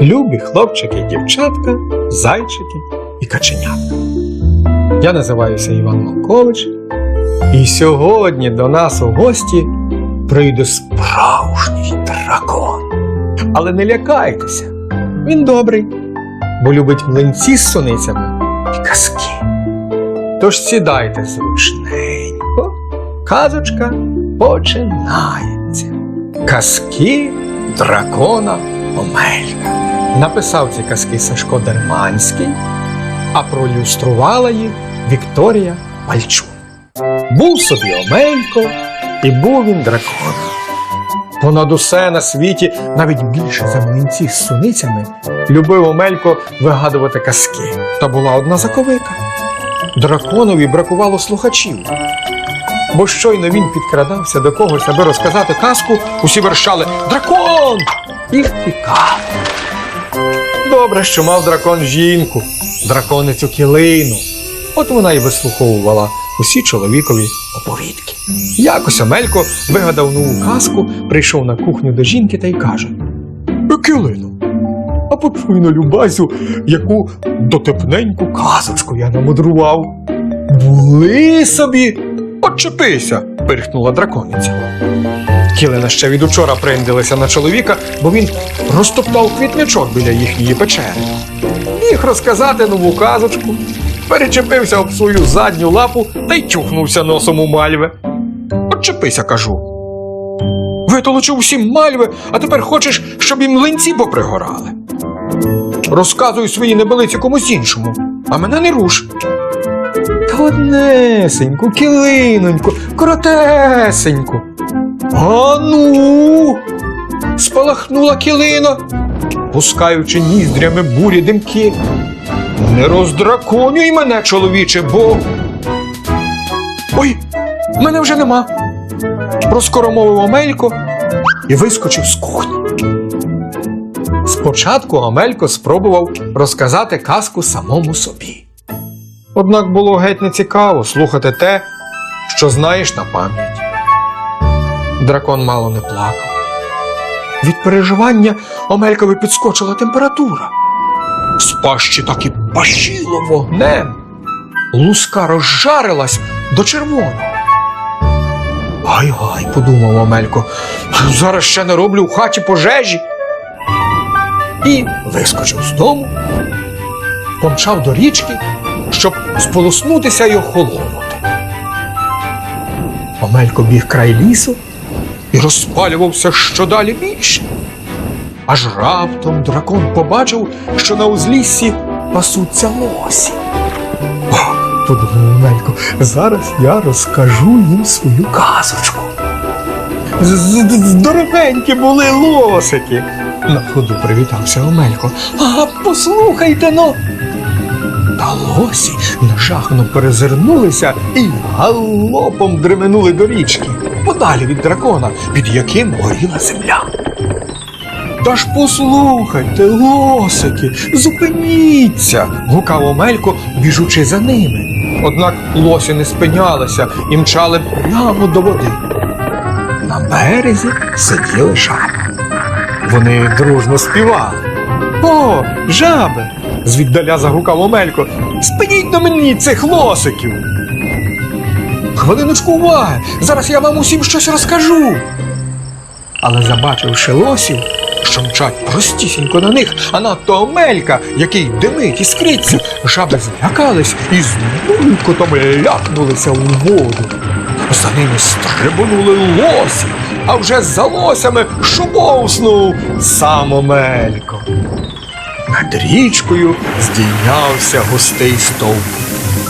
Любі хлопчики і дівчатка, зайчики і каченятка. Я називаюся Іван Малкович, і сьогодні до нас у гості прийде справжній дракон. Але не лякайтеся, він добрий, бо любить млинці з суницями і казки. Тож сідайте зручненько, казочка починається. Казки дракона Омелька. Написав ці казки Сашко Дерманський, а проілюструвала їх Вікторія Пальчун. Був собі Омелько, і був він драконом. Понад усе на світі, навіть більше за млинці з суницями, любив Омелько вигадувати казки. Та була одна заковика. Драконові бракувало слухачів. Бо щойно він підкрадався до когось, аби розказати казку, усі вершали Дракон! і втікали. Добре, що мав дракон жінку, драконицю кілину. От вона й вислуховувала усі чоловікові оповідки. Якось Омелько вигадав нову казку, прийшов на кухню до жінки та й каже: Килину, а почуй на любасю, яку дотепненьку казочку я намудрував. Були собі, Отчепися, пирхнула дракониця. Кілина ще від учора приндилися на чоловіка, бо він розтоптав квітничок біля їхньої печери. Міг розказати нову казочку, перечепився об свою задню лапу та й тюхнувся носом у мальве. Отчепися, кажу. Витолочив усім мальви, а тепер хочеш, щоб і млинці попригорали. Розказуй свої небелиці комусь іншому, а мене не руш. Та однесеньку, килиноньку, коротесеньку. А ну. Спалахнула килина, пускаючи ніздрями бурі димки. Не роздраконюй мене, чоловіче, бо. Ой, мене вже нема. Розкоромовив Омелько і вискочив з кухні. Спочатку Омелько спробував розказати казку самому собі. Однак було геть нецікаво слухати те, що знаєш на пам'ять. Дракон мало не плакав. Від переживання Омелькові підскочила температура. З пащі так і пащило вогнем. Луска розжарилась до червоного. Гай-гай, подумав Омелько, зараз ще не роблю в хаті пожежі. І вискочив з дому, помчав до річки, щоб сполоснутися й охолонути. Омелько біг край лісу і розпалювався щодалі більше. Аж раптом дракон побачив, що на узліссі пасуться лосі. Подумав Омелько, зараз я розкажу їм свою казочку. Здоровенькі були лосики. На ходу привітався Омелько. А послухайте но. Та лосі нажахно перезирнулися і галопом дременули до річки, подалі від дракона, під яким горіла земля. Та ж послухайте, лосики, зупиніться. гукав Омелько, біжучи за ними. Однак лосі не спинялися і мчали прямо до води. На березі сиділи жаби. Вони дружно співали. О, жаби! звіддаля загукав Омелько. Спиніть до мені цих лосиків. Хвилиночку уваги! Зараз я вам усім щось розкажу. Але забачивши лосів, що мчать простісінько на них, а надто Омелька, який димить і скриться, жаби злякались і з булькотом ляпнулися у воду. За ними стрибонули лосі, а вже за лосями шубовснув сам Омелько. Над річкою здійнявся густий стовп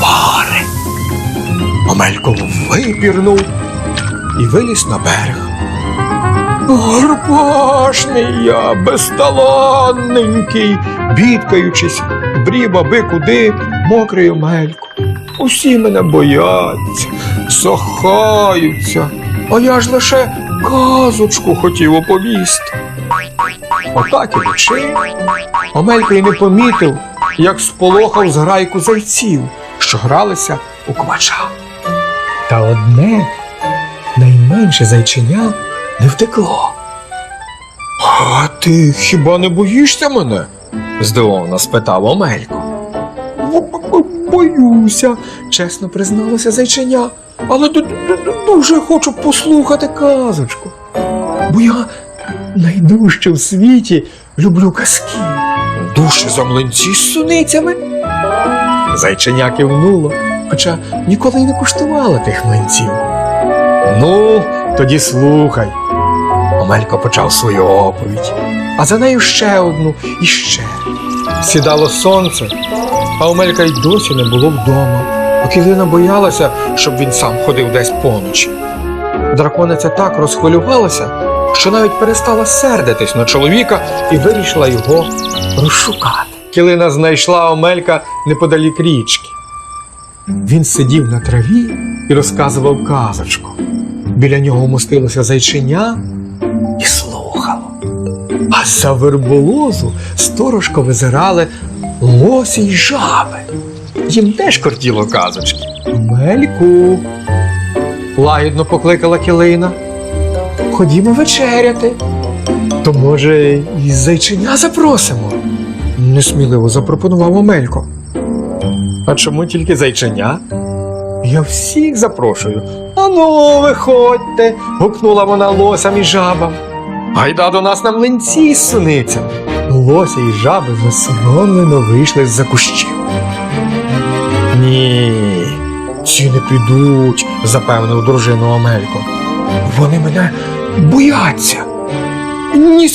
пари. Омелько випірнув і виліз на берег. Горбашний я, безталанненький, бідкаючись, брів аби куди мокрий омельку. Усі мене бояться, сахаються, а я ж лише казочку хотів оповісти. Отак і ідучи, Омелько й не помітив, як сполохав зграйку зайців, що гралися у квача. Та одне найменше зайченя не втекло. А ти хіба не боїшся мене? здивовано спитав Омелько. Боюся, чесно призналося зайченя, але ду- ду- ду- дуже хочу послухати казочку. Бо я найдужче в світі люблю казки. Дужче за млинці з суницями. Зайченя кивнуло, хоча ніколи й не куштувала тих млинців. Ну, тоді слухай. Омелько почав свою оповідь, а за нею ще одну і ще. Сідало сонце, а Омелька й досі не було вдома. А Кілина боялася, щоб він сам ходив десь поночі. Дракониця так розхвилювалася, що навіть перестала сердитись на чоловіка і вирішила його розшукати. Кілина знайшла Омелька неподалік річки. Він сидів на траві і розказував казочку. Біля нього мостилося зайчиня і слухало. А за верболозу сторожко визирали лосі й жаби. Їм теж кортіло казочки. Омельку. Лагідно покликала килина. Ходімо вечеряти. То, може, і зайчиня запросимо? Несміливо запропонував Омелько. А чому тільки зайчиня? Я всіх запрошую. Ану, виходьте, гукнула вона лосям і жабам. Гайда до нас на млинці з. Лося і жаби засоромлено вийшли з-за кущів. Ні, ці не підуть, запевнив дружину Омелько. Вони мене бояться. Ні,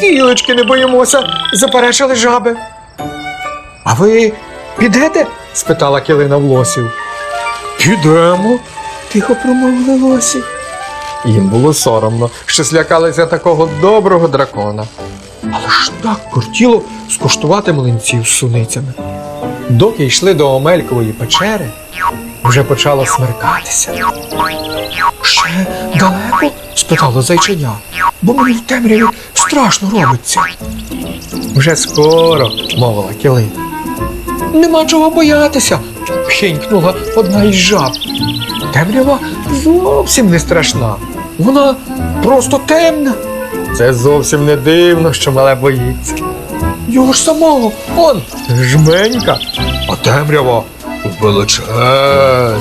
кілечки не боїмося, заперечили жаби. А ви підете? спитала килина в лосів. Підемо, тихо промовили лосі. Їм було соромно, що злякалися такого доброго дракона. Але ж так кортіло скуштувати млинців з суницями. Доки йшли до Омелькової печери, вже почало смеркатися. Ще далеко? спитало зайчиня, бо мені в темряві страшно робиться. Вже скоро, мовила килина. Нема чого боятися, хінькнула одна із жаб. Темрява зовсім не страшна. Вона просто темна. Це зовсім не дивно, що мале боїться. Його ж самого, он жменька, а темрява величезна.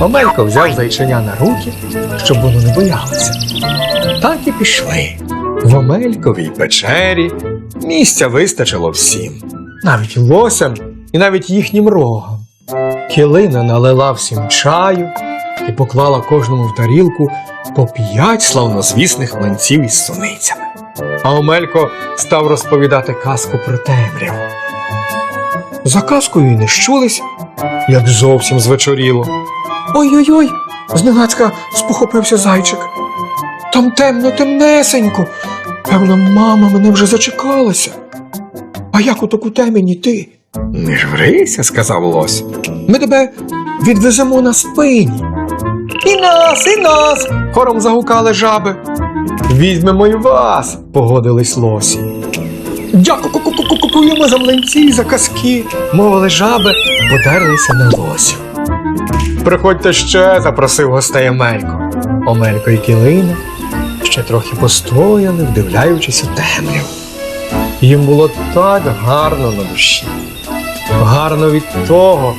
Омелько взяв зайчиня на руки, щоб воно не боялося. Так і пішли. В Омельковій печері місця вистачило всім, навіть лосям і навіть їхнім рогам. Килина налила всім чаю і поклала кожному в тарілку по п'ять славнозвісних млинців із суницями. А Омелько став розповідати казку про темряву. За казкою й не щулись, як зовсім звечоріло. Ой-ой-ой, зненацька спохопився зайчик. Там темно темнесенько. Певно, мама мене вже зачекалася. А як у таку темінь іти? Не жврися, сказав лось. Ми тебе відвеземо на спині. І нас, і нас. хором загукали жаби. Візьмемо й вас, погодились лосі. Дякуємо за млинці, за казки, мовили жаби, подерлися на лосів. Приходьте ще, запросив гостей Омелько. Омелько і Кілина ще трохи постояли, вдивляючись у темряву. Їм було так гарно на душі. Гарно від того,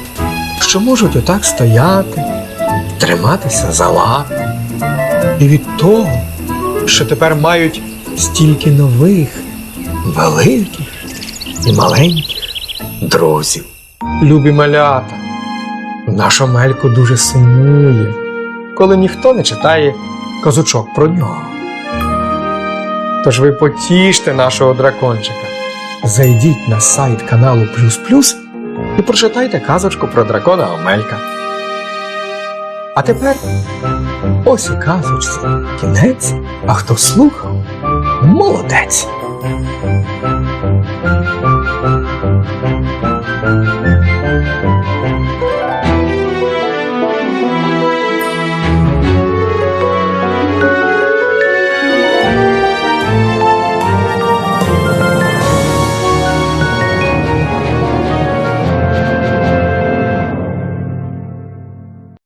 що можуть отак стояти, триматися за лапи. І від того, що тепер мають стільки нових, великих і маленьких друзів. Любі малята, наш Омелько дуже сумує, коли ніхто не читає казочок про нього. Тож ви потіште нашого дракончика. Зайдіть на сайт каналу Плюс Плюс і прочитайте казочку про дракона Омелька. А тепер ось і казочці кінець, а хто слухав, молодець.